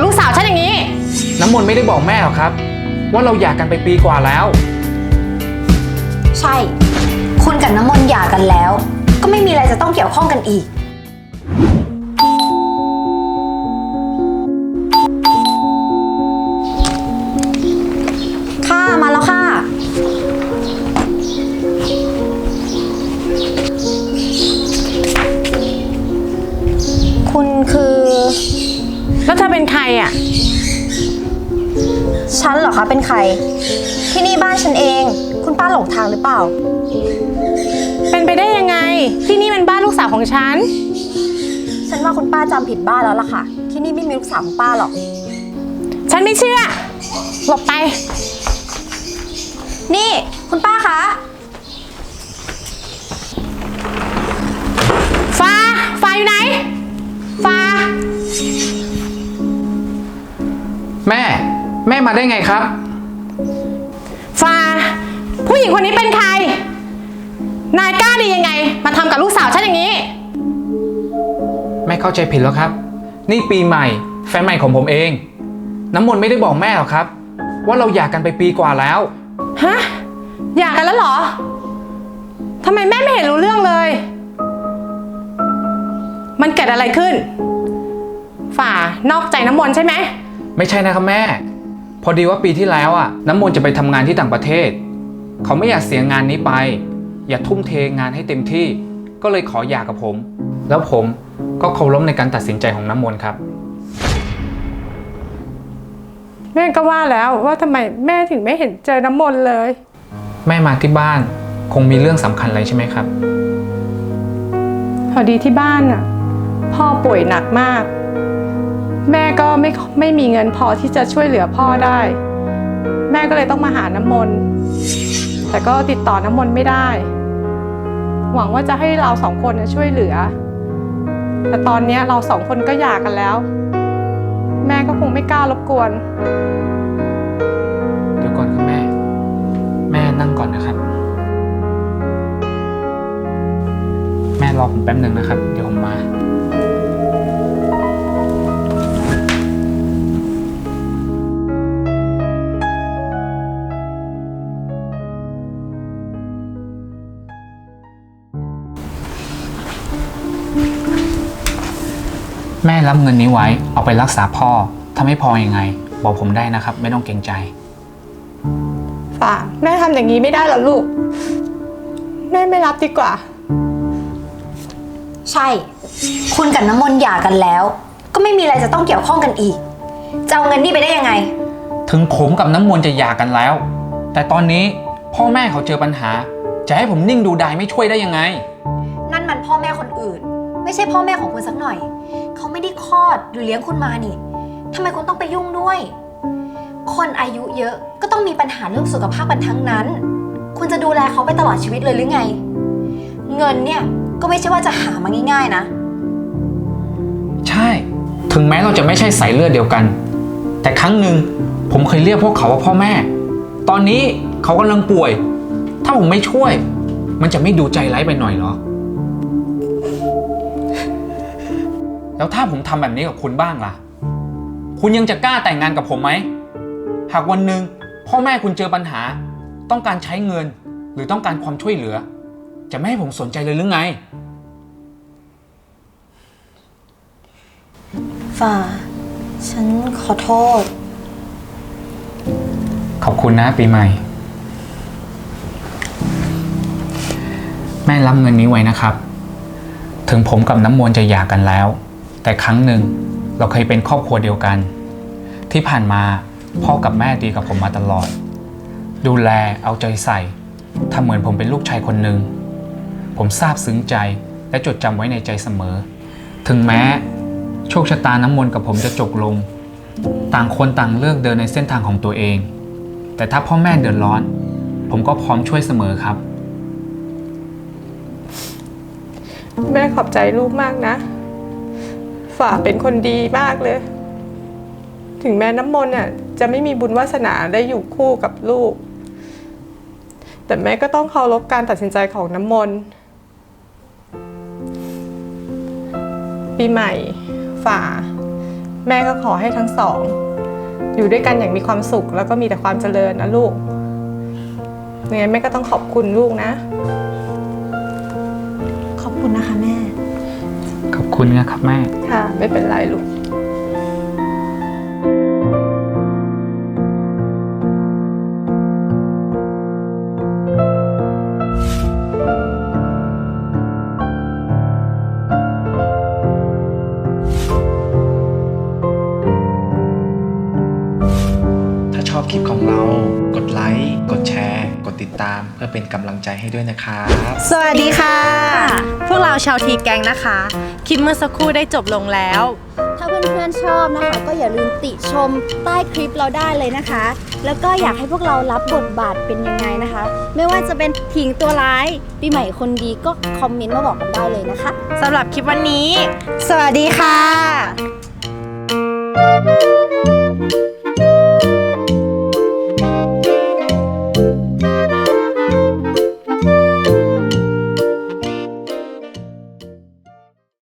กับลูกสาวฉันอย่างนี้ น้ำมนต์ไม่ได้บอกแม่หรอกครับ ว่าเราหย่ากันไปปีกว่าแล้ว ใช่ คุณกับน้ำมนต์หย่ากันแล้ว ก็ไม่มีอะไรจะต้องเกี่ยวข้องกันอีก ฉันเหรอคะเป็นใคร ที่นี่บ้านฉันเอง คุณป้าหลงทางหรือเปล่า เป็นไปได้ยังไง ที่นี่มันบ้านลูกสาวของฉัน ฉันว่าคุณป้าจำผิดบ้านแล้วล่ะค่ะ ที่นี่ไม่มีลูกสาวของป้าหรอก ฉันไม่เชื่อ หลบไป นี่คุณป้าคะ แม่มาได้ไงครับ ฟ้า ผู้หญิงคนนี้เป็นใคร นายกล้าดียังไง มาทำกับลูกสาวฉันอย่างนี้ แม่เข้าใจผิดแล้วครับ นี่ปีใหม่ แฟนใหม่ของผมเอง น้ำมนต์ไม่ได้บอกแม่หรอกครับ ว่าเราหย่ากันไปปีกว่าแล้ว ฮะหย่ากันแล้วเหรอทำไมแม่ไม่เห็นรู้เรื่องเลย มันเกิดอะไรขึ้น ฝ่านอกใจน้ำมนต์ใช่ไหม ไม่ใช่นะครับแม่ พอดีว่าปีที่แล้วอะน้ำมนต์จะไปทำงานที่ต่างประเทศ เขาไม่อยากเสียงานนี้ไป อยากทุ่มเทงานให้เต็มที่ ก็เลยขอหย่ากับผม แล้วผมก็เคารพในการตัดสินใจของน้ำมนต์ครับ แม่ก็ว่าแล้วว่าทำไมแม่ถึงไม่เห็นเจอน้ำมนต์เลย แม่มาที่บ้านคงมีเรื่องสำคัญอะไรใช่ไหมครับ พอดีที่บ้านน่ะ พ่อป่วยหนักมาก แม่ก็ไม่ไม่มีเงินพอที่จะช่วยเหลือพ่อได้ แม่ก็เลยต้องมาหาน้ำมนต์แต่ก็ติดต่อน้ำมนต์ไม่ได้ หวังว่าจะให้เราสองคนช่วยเหลือ แต่ตอนนี้เราสองคนก็หย่ากันแล้ว แม่ก็คงไม่กล้ารบกวน เดี๋ยวก่อนครับแม่ แม่นั่งก่อนนะครับ แม่รอผมแป๊บหนึ่งนะครับ เดี๋ยวผมมา แม่รับเงินนี้ไว้เอาไปรักษาพ่อ ถ้าไม่พออยังไง บอกผมได้นะครับ ไม่ต้องเกรงใจฝ่าแม่ทำอย่างนี้ไม่ได้หรอลูก แม่ไม่รับดีกว่า ใช่ คุณกับน้ำมนต์หย่ากันแล้ว ก็ไม่มีอะไรจะต้องเกี่ยวข้องกันอีก จะเอาเงินนี่ไปได้ยังไง ถึงผมกับน้ำมนต์จะหย่ากันแล้ว แต่ตอนนี้พ่อแม่เขาเจอปัญหา จะให้ผมนิ่งดูดายไม่ช่วยได้ยังไง นั่นมันพ่อแม่คนอื่น ไม่ใช่พ่อแม่ของคุณสักหน่อย เขาไม่ได้คลอดหรือเลี้ยงคุณมานี่ทำไมคุณต้องไปยุ่งด้วย คนอายุเยอะก็ต้องมีปัญหาเรื่องสุขภาพกันทั้งนั้น คุณจะดูแลเขาไปตลอดชีวิตเลยหรือไง เงินเนี่ยก็ไม่ใช่ว่าจะหามาง่าย ๆนะ ใช่ ถึงแม้เราจะไม่ใช่สายเลือดเดียวกัน แต่ครั้งหนึ่งผมเคยเรียกพวกเขาว่าพ่อแม่ ตอนนี้เขากำลังป่วย ถ้าผมไม่ช่วย มันจะไม่ดูใจร้ายไปหน่อยเหรอ แล้วถ้าผมทำแบบนี้กับคุณบ้างล่ะ คุณยังจะกล้าแต่งงานกับผมไหม หากวันหนึ่งพ่อแม่คุณเจอปัญหา ต้องการใช้เงินหรือต้องการความช่วยเหลือ จะไม่ให้ผมสนใจเลยหรือไง ฝ่า ฉันขอโทษ ขอบคุณนะปีใหม่ แม่รับเงินนี้ไว้นะครับ ถึงผมกับน้ำมนต์จะหย่ากันแล้ว แต่ครั้งหนึ่งเราเคยเป็นครอบครัวเดียวกัน ที่ผ่านมาพ่อกับแม่ดีกับผมมาตลอด ดูแลเอาใจใส่ทำเหมือนผมเป็นลูกชายคนหนึ่งผมซาบซึ้งใจและจดจำไว้ในใจเสมอ ถึงแม้โชคชะตาน้ำมนต์กับผมจะจบลง ต่างคนต่างเลือกเดินในเส้นทางของตัวเอง แต่ถ้าพ่อแม่เดือดร้อน ผมก็พร้อมช่วยเสมอครับ แม่ขอบใจลูกมากนะ ฝ่าเป็นคนดีมากเลย ถึงแม้น้ำมนต์น่ะจะไม่มีบุญวาสนาได้อยู่คู่กับลูก แต่แม่ก็ต้องเคารพการตัดสินใจของน้ำมนต์ปีใหม่ ฝ่า แม่ก็ขอให้ทั้งสอง อยู่ด้วยกันอย่างมีความสุข แล้วก็มีแต่ความเจริญนะลูกยังไงแม่ก็ต้องขอบคุณลูกนะ คุณนะครับแม่ ค่ะ ไม่เป็นไรลูก ตาม เพื่อเป็นกำลังใจให้ด้วยนะครับ สวัสดีค่ะ พวกเราชาวทีแกงนะคะ คลิปเมื่อสักครู่ได้จบลงแล้ว ถ้าเพื่อนๆชอบนะคะ ก็อย่าลืมติชมใต้คลิปเราได้เลยนะคะ แล้วก็อยากให้พวกเรารับบทบาทเป็นยังไงนะคะ ไม่ว่าจะเป็นถิงตัวร้ายปีใหม่คนดีก็คอมเมนต์มาบอกกันได้เลยนะคะ สำหรับคลิปวันนี้ สวัสดีค่ะ